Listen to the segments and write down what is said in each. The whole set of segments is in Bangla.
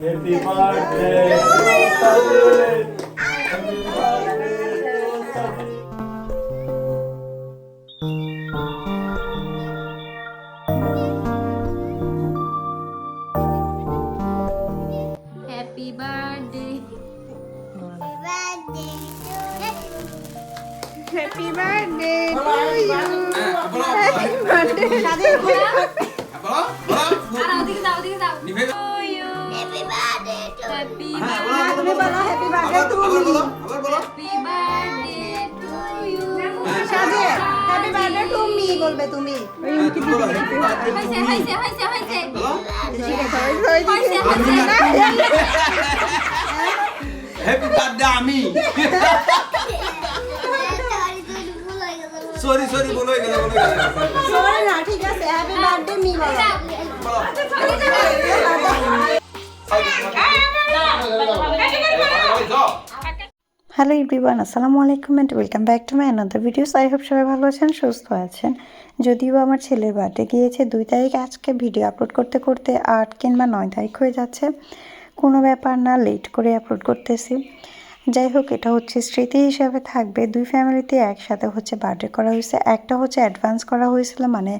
Happy birthday to Sajid. Happy birthday to Sajid. Happy birthday happy birthday আর ওদিকে যাও ওদিকে যাও হ্যাপি বার্থডে তুমি বলো হ্যাপি বার্থডে তুমি হ্যাপি বার্থডে টু ইউ সাজে হ্যাপি বার্থডে টু মি বলবে তুমি। হইছে হইছে হইছে হইছে ঠিক আছে হইছে হ্যাপি বার্থডে আমি। সরি সরি বলে গেল বলে গেল। হ্যালো এভরিওয়ান আসসালামু আলাইকুম and welcome back to my another videos I hope সবাই ভালো আছেন, সুস্থ আছেন। যদিও আমার ছেলের বার্থডে গিয়েছে, দুই তারিখ আজকে ভিডিও আপলোড করতে করতে আট কিংবা নয় তারিখ হয়ে যাচ্ছে। কোনো ব্যাপার না লেট করে আপলোড করতেছি। যাই হোক, এটা হচ্ছে স্মৃতি হিসাবে থাকবে। দুই ফ্যামিলিতে একসাথে হচ্ছে বার্থডে করা হয়েছে। একটা হচ্ছে অ্যাডভান্স করা হয়েছিল মানে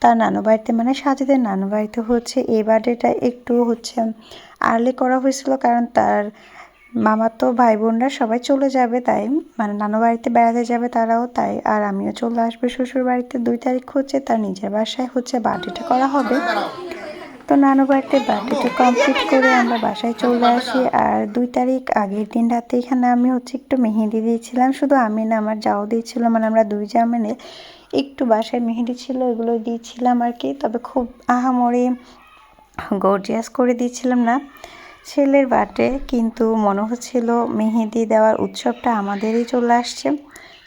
তার নানু বাড়িতে মানে সাজিদের নানু বাড়িতে হচ্ছে। এই বার্থডেটা একটু হচ্ছে আর্লি করা হয়েছিল, কারণ তার মামার তো ভাই বোনরা সবাই চলে যাবে, তাই মানে নানু বাড়িতে বেড়াতে যাবে তারাও, তাই আর আমিও চলে আসবে শ্বশুর বাড়িতে। দুই তারিখ হচ্ছে তার নিজের বাসায় হচ্ছে বার্থডেটা করা হবে। তো নানু বাড়িতে বার্থডেটা কমপ্লিট করে আমরা বাসায় চলে আসি। আর দুই তারিখ আগের দিন রাতে এখানে আমি হচ্ছে একটু মেহেদি দিয়েছিলাম। শুধু আমি না, আমার যাও দিয়েছিল মানে আমরা দুই যা মিলে একটু বাসায় মেহেদি ছিল এগুলো দিয়েছিলাম আর কি। তবে খুব আহামরি গর্জিয়াস করে দিয়েছিলাম না। ছেলের বার্থডে, কিন্তু মনে হচ্ছিল মেহেদি দেওয়ার উৎসবটা আমাদেরই চলে আসছে।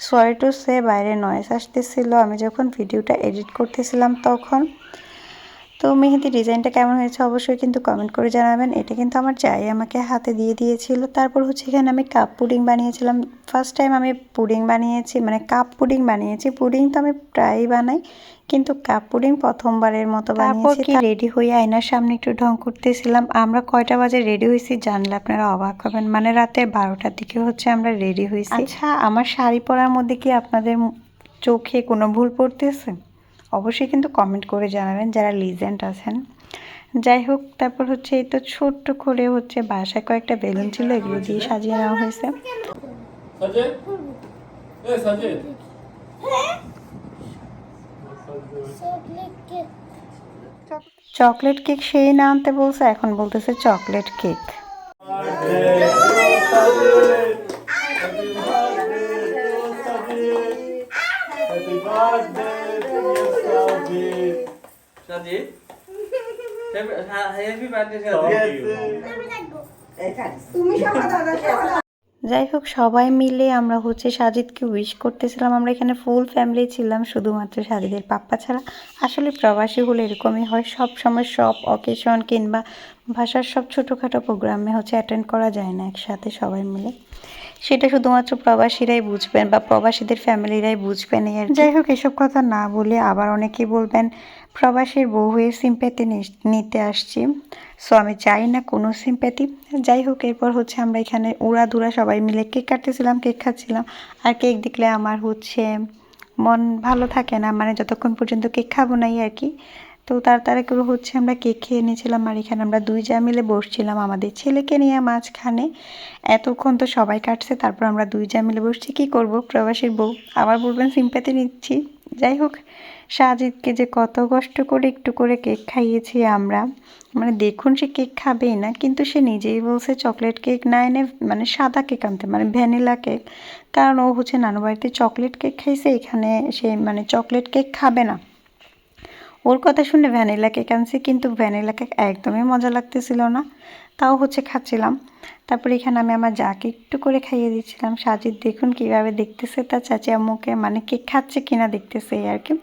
সরি সে বাইরে নয়েস আসতেছিল। আমি যখন ভিডিওটা এডিট করতেছিলাম তখন তো মেহেদি ডিজাইনটা কেমন হয়েছে অবশ্যই কিন্তু কমেন্ট করে জানাবেন। এটা কিন্তু আমার চাই আমাকে হাতে দিয়ে দিয়েছিল। তারপর হচ্ছে এখানে আমি কাপ পুডিং বানিয়েছিলাম। ফার্স্ট টাইম আমি পুডিং বানিয়েছি মানে কাপ পুডিং বানিয়েছি। পুডিং তো আমি প্রায়ই বানাই কিন্তু কাপ পুডিং প্রথমবারের মতো বানিয়েছি। রেডি হয়ে আয়নার সামনে একটু ঢং করতেছিলাম। আমরা কয়টা বাজে রেডি হয়েছি জানলে আপনারা অবাক হবেন। মানে রাতে বারোটার দিকে হচ্ছে আমরা রেডি হয়েছি। আচ্ছা। আমার শাড়ি পরার মধ্যে কি আপনাদের চোখে কোনো ভুল পড়তেছে? অবশ্যই কিন্তু কমেন্ট করে জানাবেন যারা লিজেন্ড আছেন যাই হোক তারপর হচ্ছে এই তো ছোট্ট করে হচ্ছে বাসায় কয়েকটা বেলুন ছিল এগুলো দিয়ে সাজিয়ে নেওয়া হয়েছে. চকলেট কেক সেই না আনতে বলছে এখন বলতেছে chocolate cake. Happy birthday happy birthday তুমি যাই হোক সবাই মিলে আমরা হচ্ছে সাজিদকে উইশ করতেছিলাম। আমরা এখানে ফুল ফ্যামিলি ছিলাম, শুধুমাত্র সাজিদের পাপ্পা ছাড়া। আসলে প্রবাসী হলে এরকমই হয়, সব সময় সব অকেশন কিংবা ভাষার সব ছোটোখাটো প্রোগ্রামে হচ্ছে অ্যাটেন্ড করা যায় না একসাথে সবাই মিলে। সেটা শুধুমাত্র প্রবাসীরাই বুঝবেন বা প্রবাসীদের ফ্যামিলিরাই বুঝবেন এই আর। যাই হোক, এসব কথা না বলে আবার অনেকেই বলবেন, প্রবাসীর বউ হয়ে সিম্প্যাথি নিতে আসছি। সো আমি চাই না কোনো সিম্প্যাথি যাই হোক, এরপর হচ্ছে আমরা এখানে উড়াধুরা সবাই মিলে কেক কাটতেছিলাম, কেক খাচ্ছিলাম। আর কেক দেখলে আমার হচ্ছে মন ভালো থাকে না মানে যতক্ষণ পর্যন্ত কেক খাব নাই আর কি। তো তাড়াতাড়ি করে হচ্ছে আমরা কেক খেয়ে নিয়েছিলাম আর এখানে আমরা দুই যা মিলে বসছিলাম আমাদের ছেলেকে নিয়ে মাঝখানে। এতক্ষণ তো সবাই কাটছে, তারপর আমরা দুই যা মিলে বসছি। কি করব? প্রবাসীর বউ। আবার বলবেন সিম্প্যাথি নিচ্ছি। যাই হোক, সাজিদকে যে কত কষ্ট করে একটু করে কেক খাইয়েছি আমরা। মানে দেখুন সে কেক খাবেই না, কিন্তু সে নিজেই বলছে, চকলেট কেক না এনে মানে সাদা কেক আনতে মানে ভ্যানিলা কেক। কারণ ও হচ্ছে নানু বাড়িতে চকলেট কেক খাইছে, এখানে সে মানে চকলেট কেক খাবে না। ওর কথা শুনে ভ্যানিলা কেক আনছি কিন্তু ভ্যানিলা কেক একদমই মজা লাগতেছিল না। তাও হচ্ছে খাচ্ছিলাম। তারপরে এখানে আমি আমার যাকে একটু করে খাইয়ে দিচ্ছিলাম। সাজিদ দেখুন কীভাবে দেখতেছে তার চাচি আম্মুকে মানে কেক খাচ্ছে কিনা দেখতেছে আর কি।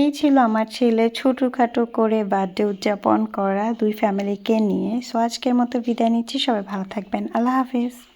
এই ছিল আমার ছেলে ছোটোখাটো করে বার্থডে উদযাপন করা দুই ফ্যামিলিকে নিয়ে। সো আজকের মতো বিদায় নিচ্ছি। সবাই ভালো থাকবেন। আল্লাহ হাফিজ।